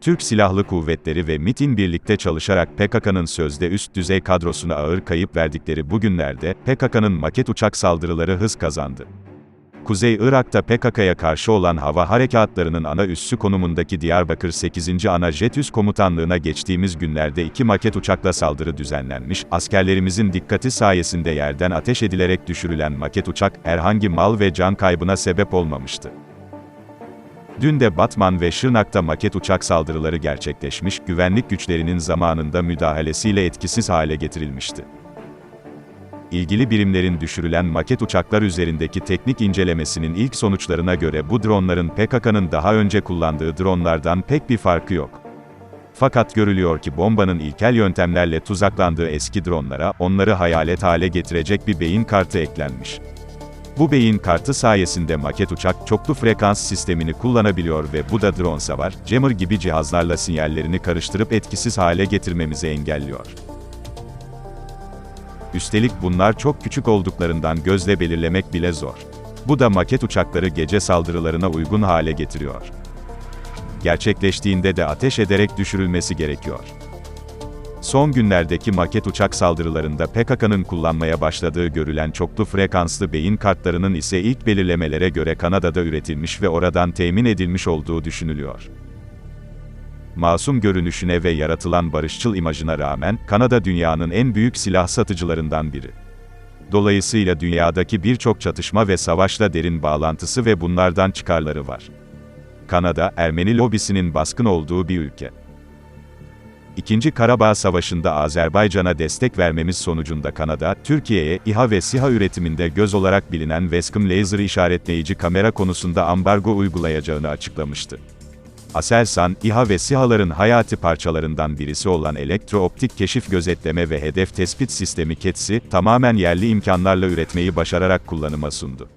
Türk Silahlı Kuvvetleri ve MİT'in birlikte çalışarak PKK'nın sözde üst düzey kadrosuna ağır kayıp verdikleri bu günlerde, PKK'nın maket uçak saldırıları hız kazandı. Kuzey Irak'ta PKK'ya karşı olan hava harekatlarının ana üssü konumundaki Diyarbakır 8. Ana Jet Üs Komutanlığı'na geçtiğimiz günlerde iki maket uçakla saldırı düzenlenmiş, askerlerimizin dikkati sayesinde yerden ateş edilerek düşürülen maket uçak, herhangi mal ve can kaybına sebep olmamıştı. Dün de Batman ve Şırnak'ta maket uçak saldırıları gerçekleşmiş, güvenlik güçlerinin zamanında müdahalesiyle etkisiz hale getirilmişti. İlgili birimlerin düşürülen maket uçaklar üzerindeki teknik incelemesinin ilk sonuçlarına göre bu dronların PKK'nın daha önce kullandığı dronlardan pek bir farkı yok. Fakat görülüyor ki bombanın ilkel yöntemlerle tuzaklandığı eski dronlara, onları hayalet hale getirecek bir beyin kartı eklenmiş. Bu beyin kartı sayesinde maket uçak, çoklu frekans sistemini kullanabiliyor ve bu da drone savar, jammer gibi cihazlarla sinyallerini karıştırıp etkisiz hale getirmemizi engelliyor. Üstelik bunlar çok küçük olduklarından gözle belirlemek bile zor. Bu da maket uçakları gece saldırılarına uygun hale getiriyor. Gerçekleştiğinde de ateş ederek düşürülmesi gerekiyor. Son günlerdeki maket uçak saldırılarında PKK'nın kullanmaya başladığı görülen çoklu frekanslı beyin kartlarının ise ilk belirlemelere göre Kanada'da üretilmiş ve oradan temin edilmiş olduğu düşünülüyor. Masum görünüşüne ve yaratılan barışçıl imajına rağmen, Kanada dünyanın en büyük silah satıcılarından biri. Dolayısıyla dünyadaki birçok çatışma ve savaşla derin bağlantısı ve bunlardan çıkarları var. Kanada, Ermeni lobisinin baskın olduğu bir ülke. İkinci Karabağ Savaşı'nda Azerbaycan'a destek vermemiz sonucunda Kanada, Türkiye'ye İHA ve SİHA üretiminde göz olarak bilinen Wescom laser işaretleyici kamera konusunda ambargo uygulayacağını açıklamıştı. Aselsan, İHA ve SİHA'ların hayati parçalarından birisi olan elektrooptik keşif gözetleme ve hedef tespit sistemi KETS'i, tamamen yerli imkanlarla üretmeyi başararak kullanıma sundu.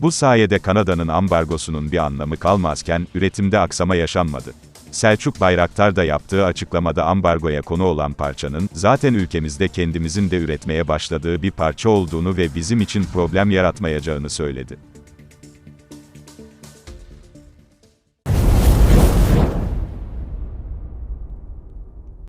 Bu sayede Kanada'nın ambargosunun bir anlamı kalmazken, üretimde aksama yaşanmadı. Selçuk Bayraktar da yaptığı açıklamada ambargoya konu olan parçanın, zaten ülkemizde kendimizin de üretmeye başladığı bir parça olduğunu ve bizim için problem yaratmayacağını söyledi.